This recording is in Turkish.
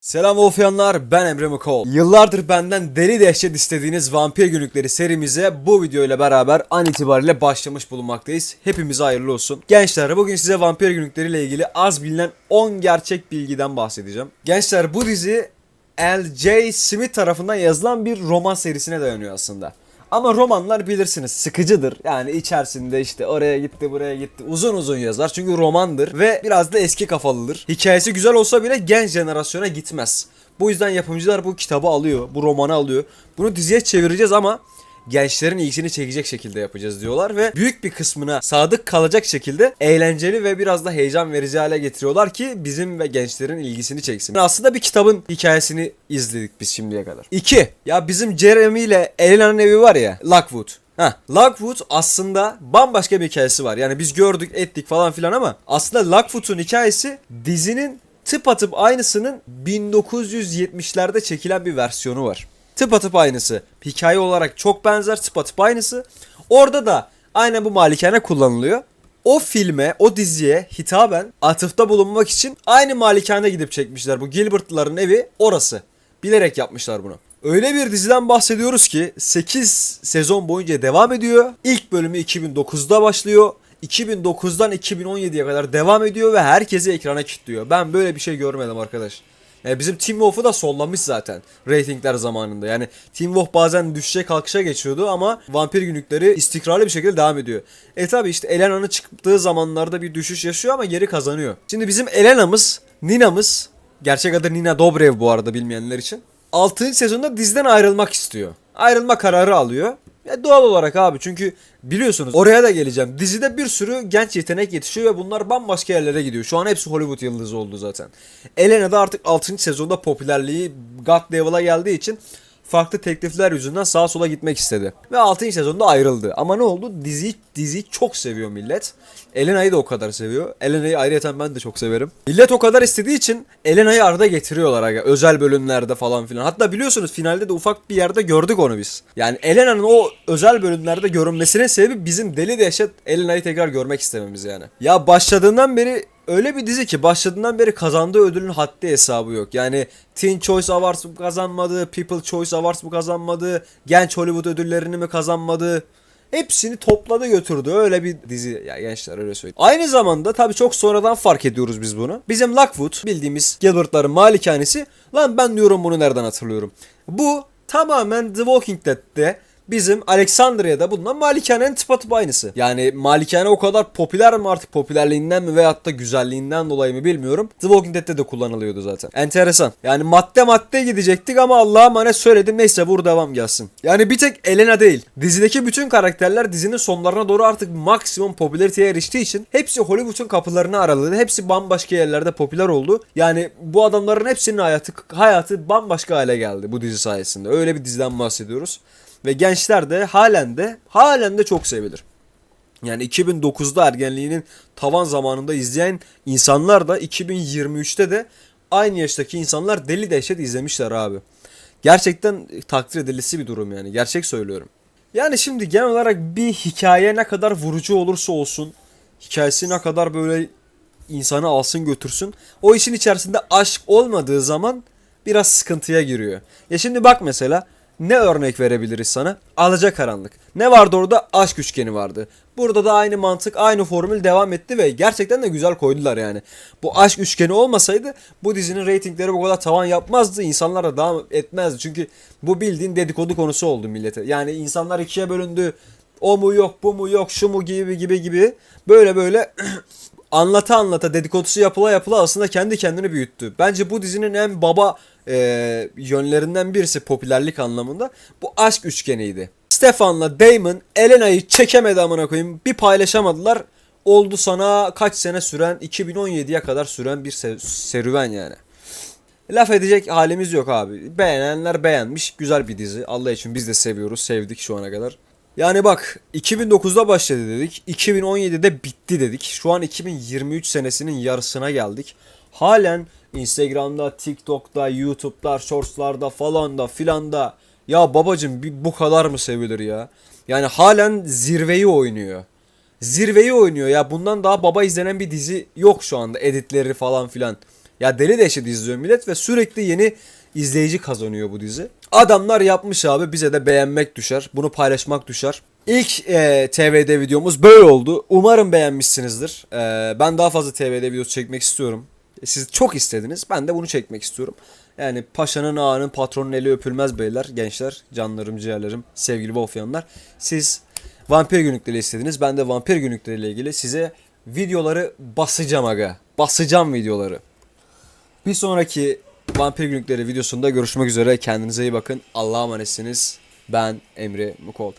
Selam Wolfyanlar ben Emre Mukol. Yıllardır benden deli dehşet istediğiniz vampir günlükleri serimize bu video ile beraber an itibariyle başlamış bulunmaktayız. Hepimize hayırlı olsun. Gençler bugün size vampir günlükleriyle ilgili az bilinen 10 gerçek bilgiden bahsedeceğim. Gençler bu dizi L.J. Smith tarafından yazılan bir roman serisine dayanıyor aslında. Ama romanlar bilirsiniz sıkıcıdır. Yani içerisinde işte oraya gitti buraya gitti uzun uzun yazar. Çünkü romandır ve biraz da eski kafalıdır. Hikayesi güzel olsa bile genç jenerasyona gitmez. Bu yüzden yapımcılar bu kitabı alıyor, bu romanı alıyor. Bunu diziye çevireceğiz ama gençlerin ilgisini çekecek şekilde yapacağız diyorlar ve büyük bir kısmına sadık kalacak şekilde eğlenceli ve biraz da heyecan verici hale getiriyorlar ki bizim ve gençlerin ilgisini çeksin. Aslında bir kitabın hikayesini izledik biz şimdiye kadar. 2. Ya bizim Jeremy ile Elena'nın evi var ya Lockwood. Ha, Lockwood aslında bambaşka bir hikayesi var. Yani biz gördük, ettik falan filan ama aslında Lockwood'un hikayesi dizinin tıpatıp aynısının 1970'lerde çekilen bir versiyonu var. Tıpatıp aynısı. Hikaye olarak çok benzer tıpatıp aynısı. Orada da aynen bu malikane kullanılıyor. O filme, o diziye hitaben atıfta bulunmak için aynı malikane gidip çekmişler. Bu Gilbert'ların evi orası. Bilerek yapmışlar bunu. Öyle bir diziden bahsediyoruz ki 8 sezon boyunca devam ediyor. İlk bölümü 2009'da başlıyor. 2009'dan 2017'ye kadar devam ediyor ve herkesi ekrana kilitliyor. Ben böyle bir şey görmedim arkadaş. Yani bizim Team Wolf'u da sollamış zaten reytingler zamanında. Yani Team Wolf bazen düşecek kalkışa geçiyordu ama vampir günlükleri istikrarlı bir şekilde devam ediyor. E tabi işte Elena'nın çıktığı zamanlarda bir düşüş yaşıyor ama geri kazanıyor. Şimdi bizim Elena'mız, Nina'mız, gerçek adı Nina Dobrev bu arada bilmeyenler için. 6. sezonda diziden ayrılmak istiyor. Ayrılma kararı alıyor. Ya doğal olarak abi çünkü biliyorsunuz oraya da geleceğim. Dizide bir sürü genç yetenek yetişiyor ve bunlar bambaşka yerlere gidiyor. Şu an hepsi Hollywood yıldızı oldu zaten. Elena da artık 6. sezonda popülerliği God Level'a geldiği için farklı teklifler yüzünden sağa sola gitmek istedi. Ve 6. sezonda ayrıldı. Ama ne oldu? Diziyi, diziyi çok seviyor millet. Elena'yı da o kadar seviyor. Elena'yı ayrıca ben de çok severim. Millet o kadar istediği için Elena'yı arada getiriyorlar aga. Özel bölümlerde falan filan. Hatta biliyorsunuz finalde de ufak bir yerde gördük onu biz. Yani Elena'nın o özel bölümlerde görünmesinin sebebi bizim deli dehşet Elena'yı tekrar görmek istememiz yani. Ya başladığından beri öyle bir dizi ki başladığından beri kazandığı ödülün haddi hesabı yok. Yani Teen Choice Awards mı kazanmadı, People Choice Awards mı kazanmadı, Genç Hollywood ödüllerini mi kazanmadı? Hepsini topladı götürdü. Öyle bir dizi ya gençler öyle söyleyeyim. Aynı zamanda tabii çok sonradan fark ediyoruz biz bunu. Bizim Lockwood bildiğimiz Gilbert'ların malikanesi. Lan ben diyorum bunu nereden hatırlıyorum. Bu tamamen The Walking Dead'te bizim Alexandria'da bulunan malikanenin tıpatıp aynısı. Yani malikane o kadar popüler mi artık popülerliğinden mi veyahut da güzelliğinden dolayı mı bilmiyorum. The Walking Dead'te de kullanılıyordu zaten. Enteresan. Yani madde madde gidecektik ama Allah'a emanet söyledim neyse vur devam gelsin. Yani bir tek Elena değil. Dizideki bütün karakterler dizinin sonlarına doğru artık maksimum popülariteye eriştiği için hepsi Hollywood'un kapılarını araladı. Hepsi bambaşka yerlerde popüler oldu. Yani bu adamların hepsinin hayatı hayatı bambaşka hale geldi bu dizi sayesinde. Öyle bir diziden bahsediyoruz. Ve gençler de halen de halen de çok sevilir. Yani 2009'da ergenliğinin tavan zamanında izleyen insanlar da 2023'te de aynı yaştaki insanlar deli dehşet izlemişler abi. Gerçekten takdir edilisi bir durum yani. Gerçek söylüyorum. Yani şimdi genel olarak bir hikaye ne kadar vurucu olursa olsun, hikayesi ne kadar böyle insanı alsın götürsün. O işin içerisinde aşk olmadığı zaman biraz sıkıntıya giriyor. Ya şimdi bak mesela ne örnek verebiliriz sana? Alacakaranlık. Ne vardı orada? Aşk üçgeni vardı. Burada da aynı mantık, aynı formül devam etti ve gerçekten de güzel koydular yani. Bu aşk üçgeni olmasaydı bu dizinin reytingleri bu kadar tavan yapmazdı. İnsanlar da devam etmezdi. Çünkü bu bildiğin dedikodu konusu oldu millete. Yani insanlar ikiye bölündü. O mu yok, bu mu yok, şu mu gibi gibi gibi. Böyle böyle anlata anlata dedikodusu yapıla yapıla aslında kendi kendini büyüttü. Bence bu dizinin en baba e, yönlerinden birisi popülerlik anlamında bu aşk üçgeniydi. Stefan'la Damon Elena'yı çekemedi amına koyayım. Bir paylaşamadılar. Oldu sana kaç sene süren 2017'ye kadar süren bir se- serüven yani. Laf edecek halimiz yok abi. Beğenenler beğenmiş. Güzel bir dizi. Allah için biz de seviyoruz. Sevdik şu ana kadar. Yani bak 2009'da başladı dedik. 2017'de bitti dedik. Şu an 2023 senesinin yarısına geldik. Halen Instagram'da, TikTok'ta, YouTube'da, Shorts'larda falan da filan da ya babacım bir bu kadar mı sevilir ya? Yani halen zirveyi oynuyor. Zirveyi oynuyor ya. Bundan daha baba izlenen bir dizi yok şu anda editleri falan filan. Ya deli dehşet izliyor millet ve sürekli yeni izleyici kazanıyor bu dizi. Adamlar yapmış abi bize de beğenmek düşer. Bunu paylaşmak düşer. İlk e, TVD videomuz böyle oldu. Umarım beğenmişsinizdir. E, ben daha fazla TVD videosu çekmek istiyorum. Siz çok istediniz. Ben de bunu çekmek istiyorum. Yani paşanın ağanın patronun eli öpülmez beyler, gençler, canlarım, ciğerlerim, sevgili Wolfyanlar. Siz vampir günlükleri istediniz. Ben de vampir günlükleriyle ilgili size videoları basacağım aga. Basacağım videoları. Bir sonraki vampir günlükleri videosunda görüşmek üzere. Kendinize iyi bakın. Allah'a emanetsiniz. Ben Emre Mukol.